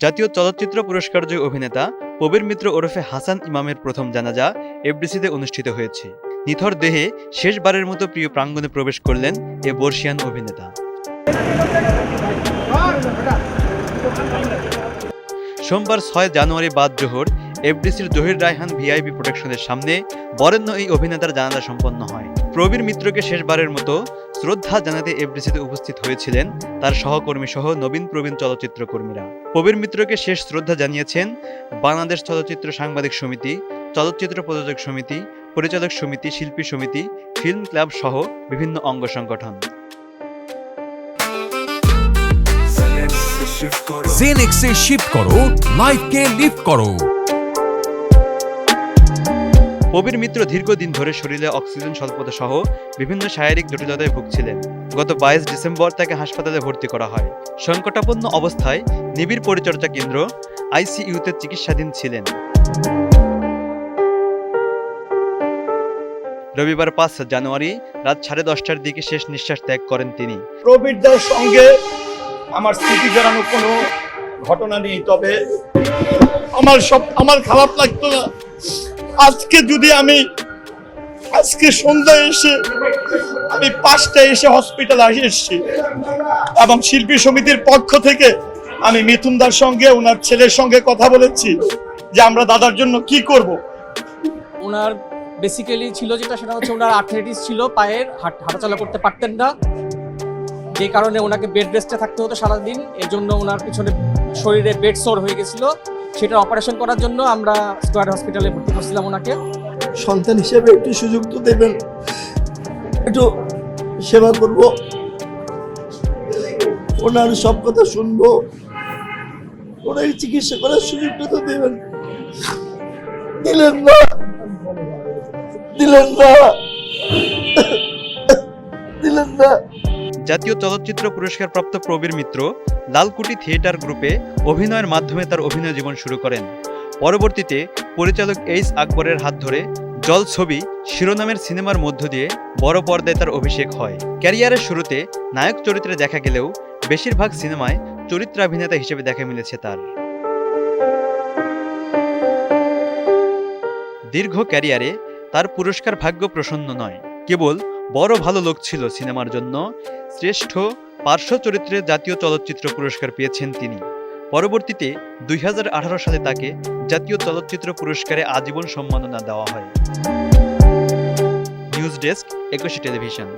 জাতীয় চলচ্চিত্র পুরস্কার জয়ী অভিনেতা প্রবীর মিত্র ওরফে হাসান ইমামের প্রথম জানাজা এফডিসিতে অনুষ্ঠিত হয়েছে। নিথর দেহে শেষবারের মতো প্রিয় প্রাঙ্গণে প্রবেশ করলেন এ বর্ষিয়ান অভিনেতা। সোমবার ছয় জানুয়ারি বাদ জোহর এফডিসির জহির রায়হান ভিআইপি প্রোটেকশনের সামনে বরেণ্য এই অভিনেতার জানাজা সম্পন্ন হয়। প্রবীর মিত্রকে শেষবারের মতো শ্রদ্ধা জানাতে এফডিসিতে উপস্থিত হয়েছিলেন তার সহকর্মী সহ নবীন প্রবীণ চলচ্চিত্র কর্মীরা প্রবীর মিত্রকে শেষ শ্রদ্ধা জানিয়েছেন বাংলাদেশ চলচ্চিত্র সাংবাদিক সমিতি, চলচ্চিত্র প্রযোজক সমিতি, পরিচালক সমিতি, শিল্পী সমিতি, ফিল্ম ক্লাব সহ বিভিন্ন অঙ্গ সংগঠন। জেনেক্সে শিফট করো। লাইফকে লিফট করো। প্রবীর মিত্র দীর্ঘদিন ধরে শরীরে অক্সিজেন স্বল্পতা সহ বিভিন্ন শারীরিক জটিলতায় ভুগছিলেন। গত বাইশ ডিসেম্বর তাকে হাসপাতালে ভর্তি করা হয়। সংকটাপন্ন অবস্থায় নিবিড় পরিচর্যা কেন্দ্র আইসিইউতে চিকিৎসাধীন ছিলেন। রবিবার পাঁচ জানুয়ারি রাত সাড়ে দশটার দিকে শেষ নিঃশ্বাস ত্যাগ করেন তিনি। প্রবীরদার সঙ্গে আমার স্মৃতি জড়ানো কোনো ঘটনা নেই, তবে আমার সব আমার খারাপ লাগতো না। আজকে যদি আমি, আজকে সন্ধ্যায় এসে আমি পাঁচটায় এসে হসপিটালে এসেছি এবং শিল্পী সমিতির পক্ষ থেকে আমি মিথুনদার সঙ্গে, ওনার ছেলের সঙ্গে কথা বলেছি যে আমরা দাদার জন্য কি করব। ওনার বেসিক্যালি ছিল যেটা, সেটা হচ্ছে ওনার আর্থ্রাইটিস ছিল পায়ের, হাট হাঁটাচলা করতে পারতেন না। যে কারণে ওনাকে বেড রেস্টে থাকতে হতো সারাদিন। জন্য ওনার পিছনে শরীরে বেড সোর হয়ে গেছিল। সেটা অপারেশন করার জন্য আমরা স্কোয়ার হসপিটালে ভর্তি করছিলাম ওনাকে। সন্তান হিসেবে একটু সুযোগ তো দেবেন। একটু সেবা করব। ওনার সব কথা শুনব। ওনার চিকিৎসা করার সুযোগটা তো দেবেন। দিলেন না। দিলেন না। দিলেন না। জাতীয় চলচ্চিত্র পুরস্কার প্রাপ্ত প্রবীর মিত্র লালকুটি থিয়েটার গ্রুপে অভিনয়ের মাধ্যমে তার অভিনয় জীবন শুরু করেন। পরবর্তীতে পরিচালক এইচ আকবরের হাত ধরে জল ছবি শিরোনামের সিনেমার মধ্য দিয়ে বড় পর্দায় তার অভিষেক হয়। ক্যারিয়ারের শুরুতে নায়ক চরিত্রে দেখা গেলেও বেশিরভাগ সিনেমায় চরিত্রাভিনেতা হিসেবে দেখা মিলেছে তার। দীর্ঘ ক্যারিয়ারে তার পুরস্কার ভাগ্য প্রসন্ন নয়। কেবল বড় ভালো লোক ছিল সিনেমার জন্য। শ্রেষ্ঠ পার্শ্ব চরিত্রে জাতীয় চলচ্চিত্র পুরস্কার পেয়েছেন তিনি। পরবর্তীতে দুই হাজার আঠারো সালে তাকে জাতীয় চলচ্চিত্র পুরস্কারে আজীবন সম্মাননা দেওয়া হয়। News desk Ekushey television.